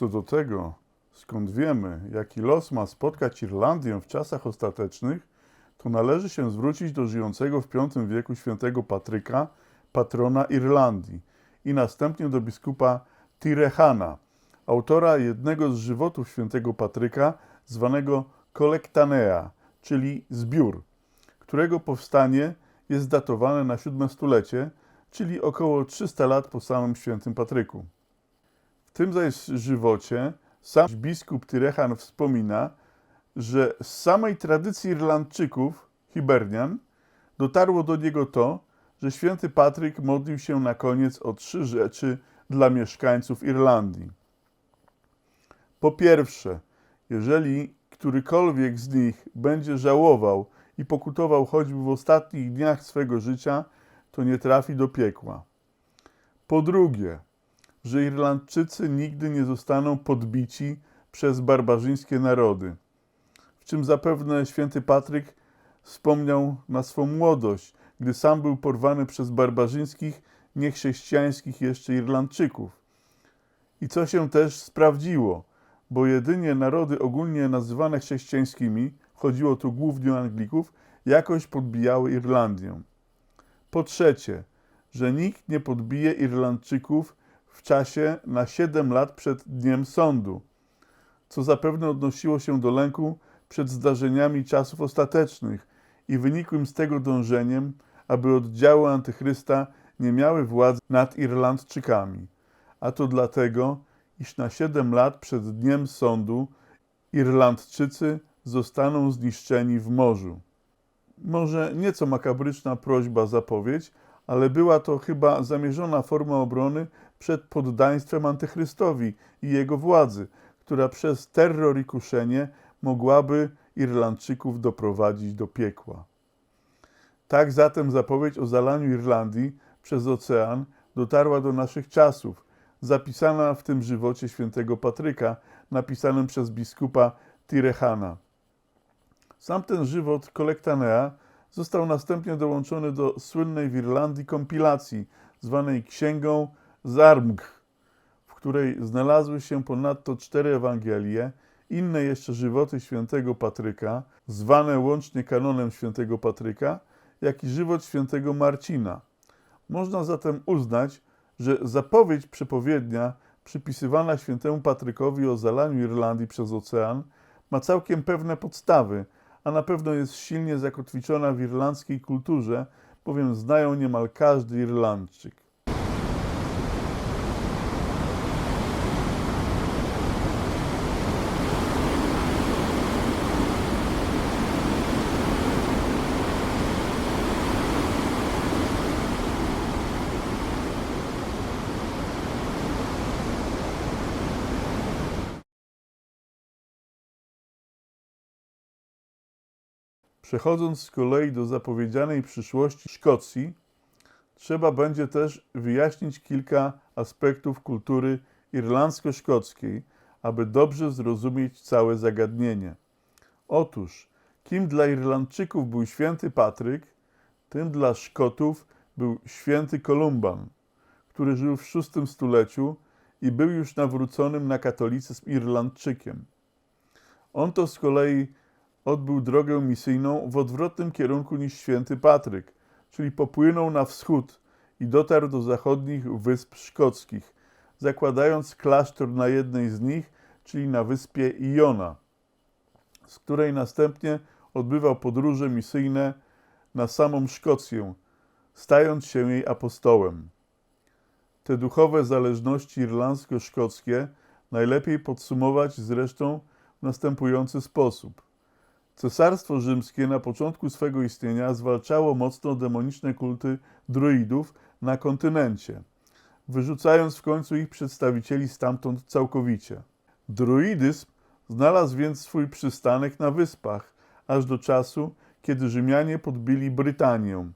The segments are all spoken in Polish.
Co do tego, skąd wiemy, jaki los ma spotkać Irlandię w czasach ostatecznych, to należy się zwrócić do żyjącego w V wieku świętego Patryka, patrona Irlandii, i następnie do biskupa Tirechana, autora jednego z żywotów świętego Patryka, zwanego Collectanea, czyli zbiór, którego powstanie jest datowane na VII stulecie, czyli około 300 lat po samym świętym Patryku. W tym zaś żywocie sam biskup Tyrechan wspomina, że z samej tradycji Irlandczyków, Hibernian, dotarło do niego to, że święty Patryk modlił się na koniec o trzy rzeczy dla mieszkańców Irlandii. Po pierwsze, jeżeli którykolwiek z nich będzie żałował i pokutował choćby w ostatnich dniach swego życia, to nie trafi do piekła. Po drugie, że Irlandczycy nigdy nie zostaną podbici przez barbarzyńskie narody, w czym zapewne święty Patryk wspomniał na swą młodość, gdy sam był porwany przez barbarzyńskich, niechrześcijańskich jeszcze Irlandczyków. I co się też sprawdziło, bo jedynie narody ogólnie nazywane chrześcijańskimi, chodziło tu głównie o Anglików, jakoś podbijały Irlandię. Po trzecie, że nikt nie podbije Irlandczyków w czasie na 7 lat przed dniem sądu, co zapewne odnosiło się do lęku przed zdarzeniami czasów ostatecznych i wynikłym z tego dążeniem, aby oddziały antychrysta nie miały władzy nad Irlandczykami. A to dlatego, iż na 7 lat przed dniem sądu Irlandczycy zostaną zniszczeni w morzu. Może nieco makabryczna prośba, zapowiedź, ale była to chyba zamierzona forma obrony przed poddaństwem antychrystowi i jego władzy, która przez terror i kuszenie mogłaby Irlandczyków doprowadzić do piekła. Tak zatem zapowiedź o zalaniu Irlandii przez ocean dotarła do naszych czasów, zapisana w tym żywocie świętego Patryka, napisanym przez biskupa Tirechana. Sam ten żywot Collectanea został następnie dołączony do słynnej w Irlandii kompilacji zwanej Księgą Zarmgh, w której znalazły się ponadto cztery Ewangelie, inne jeszcze żywoty świętego Patryka, zwane łącznie kanonem świętego Patryka, jak i żywot świętego Marcina. Można zatem uznać, że zapowiedź przepowiednia przypisywana świętemu Patrykowi o zalaniu Irlandii przez ocean ma całkiem pewne podstawy, a na pewno jest silnie zakotwiczona w irlandzkiej kulturze, bowiem znają niemal każdy Irlandczyk. Przechodząc z kolei do zapowiedzianej przyszłości Szkocji, trzeba będzie też wyjaśnić kilka aspektów kultury irlandzko-szkockiej, aby dobrze zrozumieć całe zagadnienie. Otóż, kim dla Irlandczyków był święty Patryk, tym dla Szkotów był święty Kolumban, który żył w VI stuleciu i był już nawróconym na katolicyzm Irlandczykiem. On to z kolei odbył drogę misyjną w odwrotnym kierunku niż święty Patryk, czyli popłynął na wschód i dotarł do zachodnich wysp szkockich, zakładając klasztor na jednej z nich, czyli na wyspie Iona, z której następnie odbywał podróże misyjne na samą Szkocję, stając się jej apostołem. Te duchowe zależności irlandzko-szkockie najlepiej podsumować zresztą w następujący sposób – Cesarstwo rzymskie na początku swego istnienia zwalczało mocno demoniczne kulty druidów na kontynencie, wyrzucając w końcu ich przedstawicieli stamtąd całkowicie. Druidyzm znalazł więc swój przystanek na wyspach, aż do czasu, kiedy Rzymianie podbili Brytanię.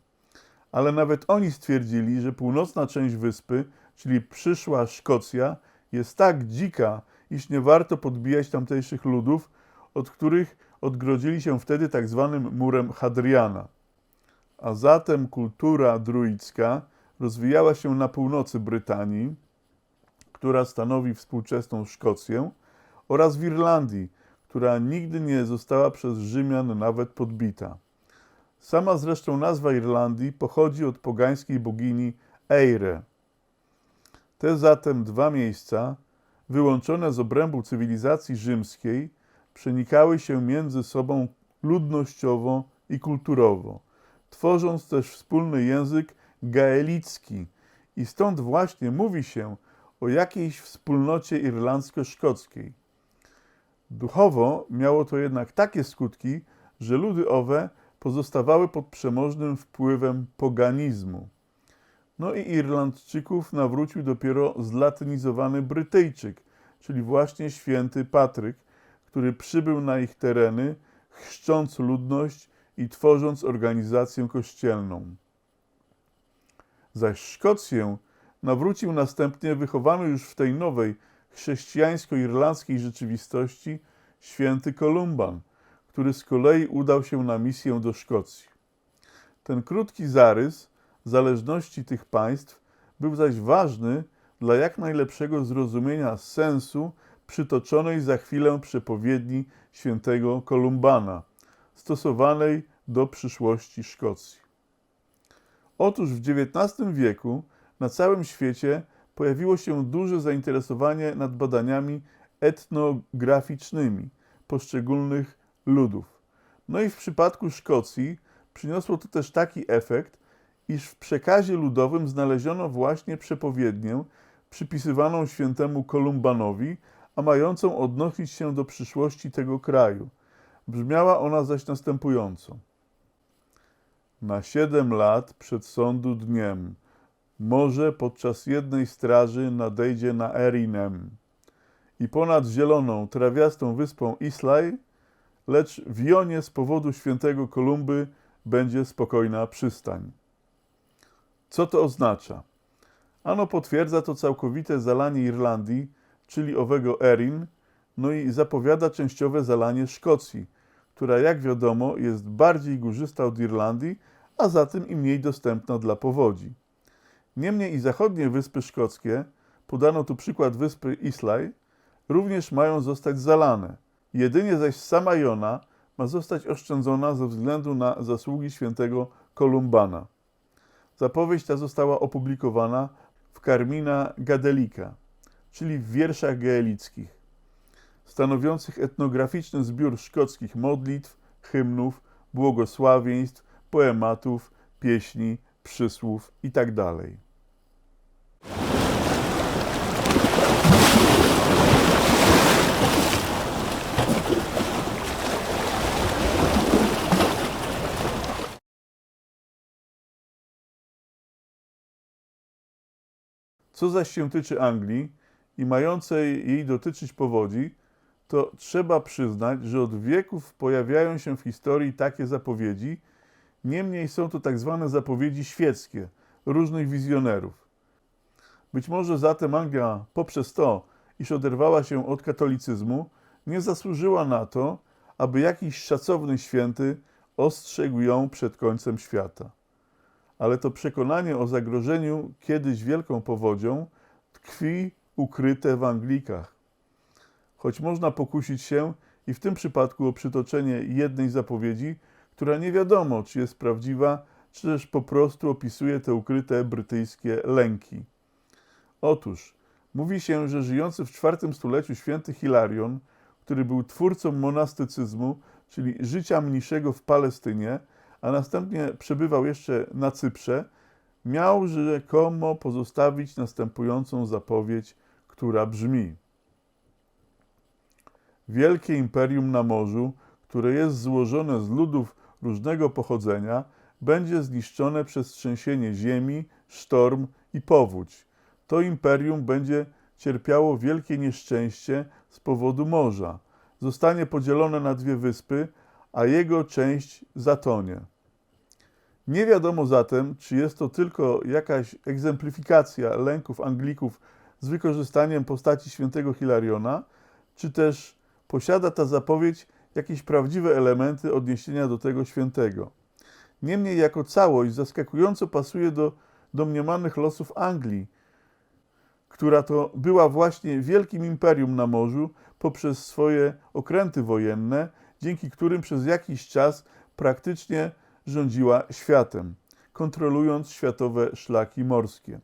Ale nawet oni stwierdzili, że północna część wyspy, czyli przyszła Szkocja, jest tak dzika, iż nie warto podbijać tamtejszych ludów, od których odgrodzili się wtedy tak zwanym murem Hadriana. A zatem kultura druicka rozwijała się na północy Brytanii, która stanowi współczesną Szkocję, oraz w Irlandii, która nigdy nie została przez Rzymian nawet podbita. Sama zresztą nazwa Irlandii pochodzi od pogańskiej bogini Eire. Te zatem dwa miejsca, wyłączone z obrębu cywilizacji rzymskiej, przenikały się między sobą ludnościowo i kulturowo, tworząc też wspólny język gaelicki i stąd właśnie mówi się o jakiejś wspólnocie irlandzko-szkockiej. Duchowo miało to jednak takie skutki, że ludy owe pozostawały pod przemożnym wpływem poganizmu. No i Irlandczyków nawrócił dopiero zlatynizowany Brytyjczyk, czyli właśnie święty Patryk, który przybył na ich tereny, chrzcząc ludność i tworząc organizację kościelną. Zaś Szkocję nawrócił następnie wychowany już w tej nowej, chrześcijańsko-irlandzkiej rzeczywistości święty Kolumban, który z kolei udał się na misję do Szkocji. Ten krótki zarys zależności tych państw był zaś ważny dla jak najlepszego zrozumienia sensu przytoczonej za chwilę przepowiedni świętego Kolumbana, stosowanej do przyszłości Szkocji. Otóż w XIX wieku na całym świecie pojawiło się duże zainteresowanie nad badaniami etnograficznymi poszczególnych ludów. No i w przypadku Szkocji przyniosło to też taki efekt, iż w przekazie ludowym znaleziono właśnie przepowiednię przypisywaną świętemu Kolumbanowi, a mającą odnosić się do przyszłości tego kraju. Brzmiała ona zaś następująco. Na siedem lat przed sądu dniem morze podczas jednej straży nadejdzie na Erinem i ponad zieloną, trawiastą wyspą Islay, lecz w Jonie z powodu świętego Kolumby będzie spokojna przystań. Co to oznacza? Ano potwierdza to całkowite zalanie Irlandii, czyli owego Erin, no i zapowiada częściowe zalanie Szkocji, która jak wiadomo jest bardziej górzysta od Irlandii, a zatem i mniej dostępna dla powodzi. Niemniej i zachodnie wyspy szkockie, podano tu przykład wyspy Islay, również mają zostać zalane. Jedynie zaś sama Jona ma zostać oszczędzona ze względu na zasługi świętego Kolumbana. Zapowiedź ta została opublikowana w Carmina Gadelika, czyli w wierszach geelickich, stanowiących etnograficzny zbiór szkockich modlitw, hymnów, błogosławieństw, poematów, pieśni, przysłów itd. Co zaś się tyczy Anglii i mającej jej dotyczyć powodzi, to trzeba przyznać, że od wieków pojawiają się w historii takie zapowiedzi, niemniej są to tak zwane zapowiedzi świeckie różnych wizjonerów. Być może zatem Anglia poprzez to, iż oderwała się od katolicyzmu, nie zasłużyła na to, aby jakiś szacowny święty ostrzegł ją przed końcem świata ale to przekonanie o zagrożeniu kiedyś wielką powodzią tkwi ukryte w Anglikach. Choć można pokusić się i w tym przypadku o przytoczenie jednej zapowiedzi, która nie wiadomo, czy jest prawdziwa, czy też po prostu opisuje te ukryte brytyjskie lęki. Otóż mówi się, że żyjący w IV stuleciu święty Hilarion, który był twórcą monastycyzmu, czyli życia mniejszego w Palestynie, a następnie przebywał jeszcze na Cyprze, miał rzekomo pozostawić następującą zapowiedź, która brzmi: Wielkie imperium na morzu, które jest złożone z ludów różnego pochodzenia, będzie zniszczone przez trzęsienie ziemi, sztorm i powódź. To imperium będzie cierpiało wielkie nieszczęście z powodu morza. Zostanie podzielone na dwie wyspy, a jego część zatonie. Nie wiadomo zatem, czy jest to tylko jakaś egzemplifikacja lęków Anglików z wykorzystaniem postaci świętego Hilariona, czy też posiada ta zapowiedź jakieś prawdziwe elementy odniesienia do tego świętego. Niemniej jako całość zaskakująco pasuje do domniemanych losów Anglii, która to była właśnie wielkim imperium na morzu poprzez swoje okręty wojenne, dzięki którym przez jakiś czas praktycznie rządziła światem, kontrolując światowe szlaki morskie.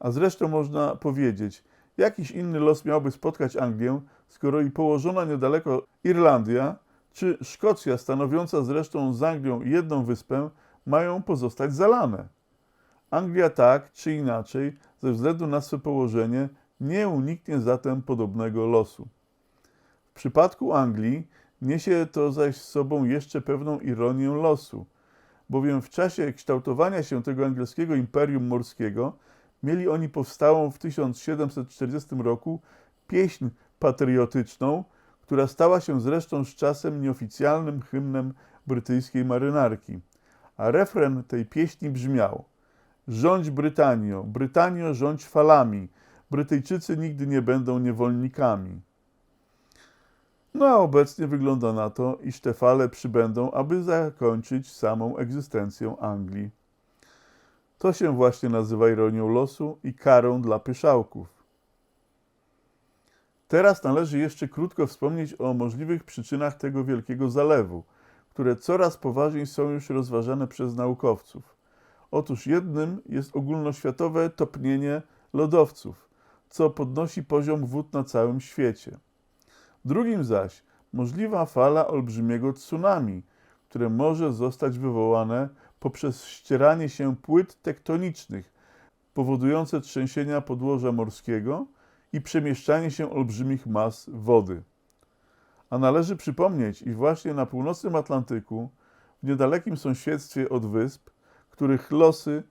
A zresztą można powiedzieć, jakiś inny los miałby spotkać Anglię, skoro i położona niedaleko Irlandia czy Szkocja, stanowiąca zresztą z Anglią jedną wyspę, mają pozostać zalane. Anglia tak czy inaczej, ze względu na swe położenie, nie uniknie zatem podobnego losu. W przypadku Anglii niesie to zaś z sobą jeszcze pewną ironię losu, bowiem w czasie kształtowania się tego angielskiego imperium morskiego mieli oni powstałą w 1740 roku pieśń patriotyczną, która stała się zresztą z czasem nieoficjalnym hymnem brytyjskiej marynarki. A refren tej pieśni brzmiał: Rządź Brytanio, Brytanio rządź falami, Brytyjczycy nigdy nie będą niewolnikami. No a obecnie wygląda na to, iż te fale przybędą, aby zakończyć samą egzystencję Anglii. To się właśnie nazywa ironią losu i karą dla pyszałków. Teraz należy jeszcze krótko wspomnieć o możliwych przyczynach tego wielkiego zalewu, które coraz poważniej są już rozważane przez naukowców. Otóż jednym jest ogólnoświatowe topnienie lodowców, co podnosi poziom wód na całym świecie. Drugim zaś możliwa fala olbrzymiego tsunami, które może zostać wywołane poprzez ścieranie się płyt tektonicznych, powodujące trzęsienia podłoża morskiego i przemieszczanie się olbrzymich mas wody. A należy przypomnieć, iż właśnie na północnym Atlantyku, w niedalekim sąsiedztwie od wysp, których losy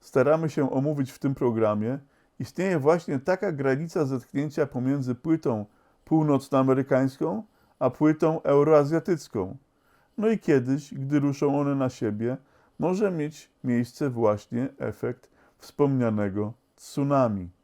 staramy się omówić w tym programie, istnieje właśnie taka granica zetknięcia pomiędzy płytą północnoamerykańską a płytą euroazjatycką. No i kiedyś, gdy ruszą one na siebie, może mieć miejsce właśnie efekt wspomnianego tsunami.